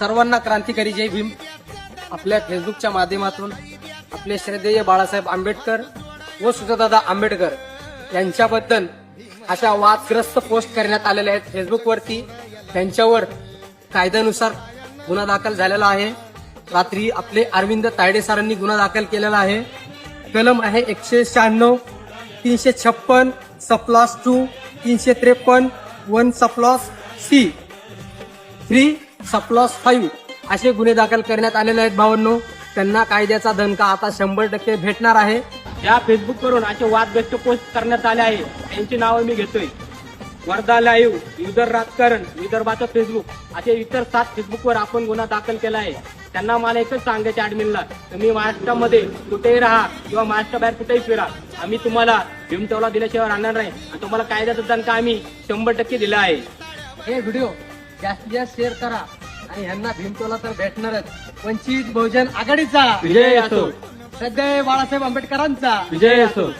सर्वांना क्रांतिकारी जय भीम. आपल्या फेसबुकच्या माध्यमातून आपले श्रद्धेय बाळासाहेब आंबेडकर व सुजादादा आंबेडकर यांच्याबद्दल अशा वादग्रस्त पोस्ट करण्यात आलेल्या आहेत फेसबुकवरती. त्यांच्यावर कायद्यानुसार गुन्हा दाखल झालेला आहे. रात्री आपले अरविंद तायडे सरांनी गुन्हा दाखल केलेला आहे. कलम आहे एकशे शहाण्णव तीनशे छप्पन सप्लॉस टू तीनशे त्रेपन्न वन सप्लॉस सी थ्री सप्लॉस फाईव्ह असे गुन्हे दाखल करण्यात आलेले आहेत भावांनो. त्यांना कायद्याचा दणका आता शंभर टक्के भेटणार आहे. या फेसबुकवरून असे वादग्रस्त पोस्ट करण्यात आले आहे. त्यांची नावं मी घेतोय. वर्धा लाईव्ह युदर राजकारण विदर्भाचं फेसबुक असे इतर सात फेसबुकवर आपण गुन्हा दाखल केला आहे. त्यांना मला एकच सांगायचे ऍडमिनला तुम्ही महाराष्ट्रामध्ये कुठेही राहा किंवा महाराष्ट्राबाहेर कुठेही फिरा. आम्ही तुम्हाला भीमटोला दिल्याशिवाय राहणार नाही. आणि तुम्हाला कायद्याचा दणका आम्ही शंभर टक्के दिला आहे. हे व्हिडिओ जास्तीत जास्त शेअर करा. आणि ह्यांना भीमटोला तर भेटणारच. वंचित बहुजन आघाडीचा. विजय असो. सध्या बाळासाहेब आंबेडकरांचा. विजय असो.